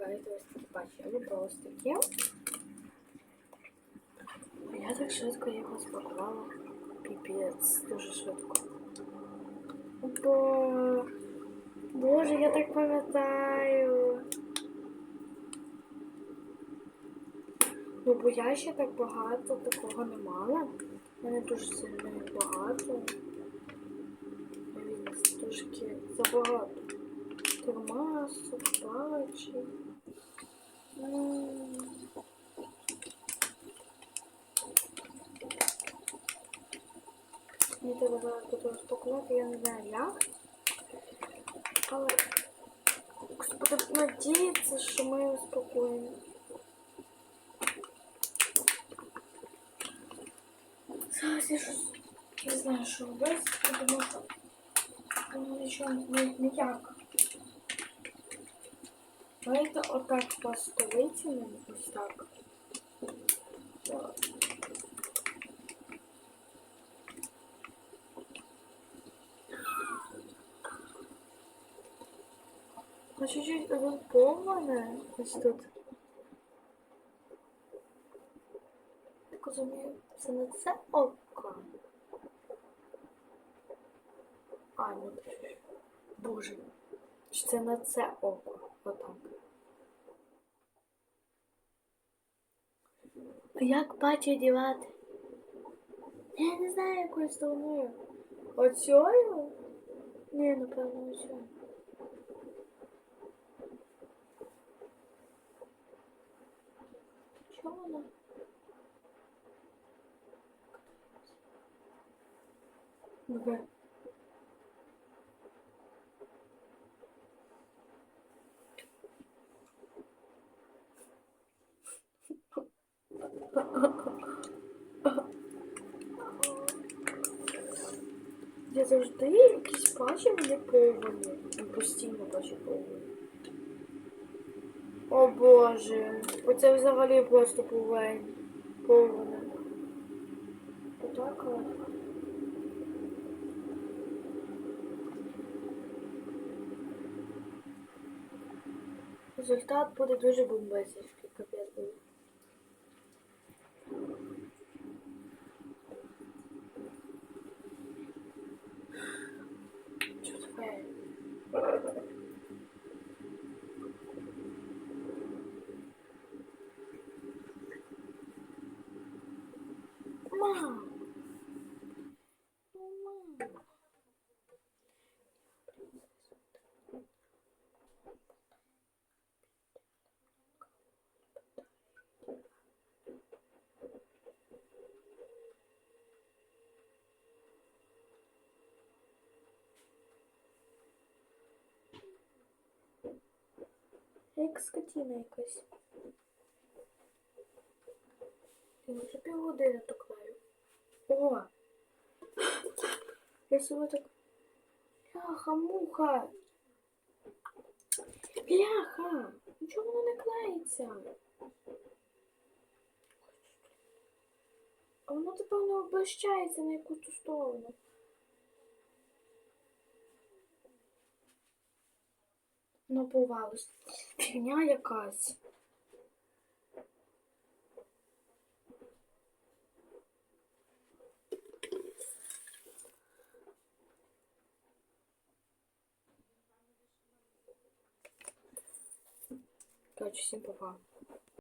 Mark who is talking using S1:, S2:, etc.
S1: поклеїти ось такі патчі. Я вибрала ось. Я так швидко їх розпакувала. Піпець, дуже швидко. Бо... Боже, я так пам'ятаю. Ну, бо я ще так багато такого не мала. У мене дуже сильно багато. Навіть трошки забагато. Термасу, паличі. Мені треба зараз тут розпакувати, я не знаю як. Але буду надіятися, що ми його спокоїмо. Зараз я щось не знаю, що робити, тому що нічого ніяк. Давайте отак поставити мені ось так. А чуть-чуть розповане ось тут. Так розумію, це не це око. А, ну Боже. Чи це на це око? Отак. А як патчі одягати? Я не знаю, якою стороною. Оцьою? Ні, напевно, оцьою. Чого вона? Добре. Я завжди якісь пачі мене повні. Ну, Постійно пачі повні. О боже, оце взагалі просто повень. Повне. Отак. от. Результат буде дуже бомбезний, капець буде. Що таке? Мам! Ну! Як скотіна якась. Я вже півгодини клею. О! Я себе так. Бляха, муха! Бляха! Ну воно не клеїться? А воно тепер не обращається на якусь ту сторону. Воно порвалось. Фігня якась. Короче, всім попав.